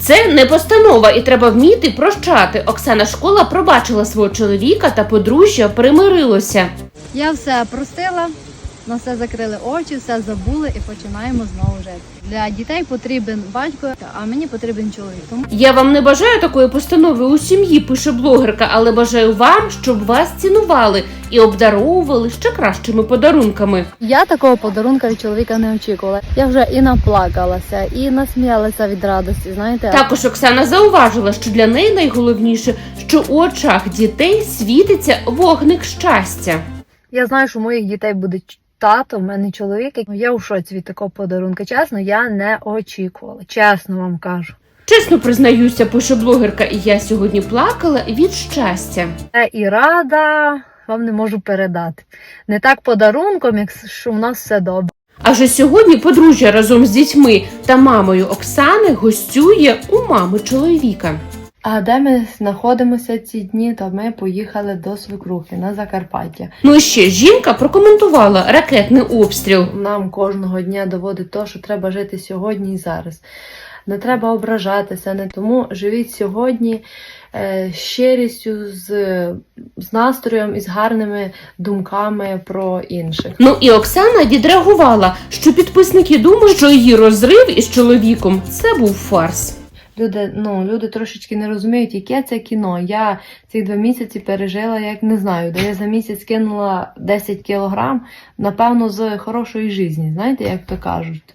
Це не постанова, і треба вміти прощати. Оксана Школа пробачила свого чоловіка та подружжя примирилося. Я все простила, на все закрили очі, все забули і починаємо знову жити. Для дітей потрібен батько, а мені потрібен чоловік. Тому Я вам не бажаю такої постанови у сім'ї, пише блогерка, але бажаю вам, щоб вас цінували і обдаровували ще кращими подарунками. я такого подарунка від чоловіка не очікувала. Я вже і наплакалася, і насміялася від радості. Знаєте, Також Оксана зауважила, що для неї найголовніше, що у очах дітей світиться вогник щастя. я знаю, що у моїх дітей буде тато, в мене чоловік. Я у шоці від такого подарунка. Чесно, я не очікувала. Чесно вам кажу. Чесно признаюся, пише блогерка, і я сьогодні плакала від щастя. Я і рада вам не можу передати. Не так подарунком, як що у нас все добре. Адже сьогодні подружжя разом з дітьми та мамою Оксани гостює у мами чоловіка. А де ми знаходимося ці дні, то ми поїхали до свекрухи на Закарпаття. Ну і ще жінка прокоментувала ракетний обстріл. Нам кожного дня доводить то, що треба жити сьогодні і зараз. Не треба ображатися, не тому живіть сьогодні е, з щирістю, з, з настроєм і з гарними думками про інших. Ну і Оксана відреагувала, що підписники думають, що її розрив із чоловіком це був фарс. Люди, ну, люди трошечки не розуміють, яке це кіно. Я ці два місяці пережила, як не знаю, де я за місяць кинула 10 кілограм, напевно, з хорошої житті, знаєте, як то кажуть.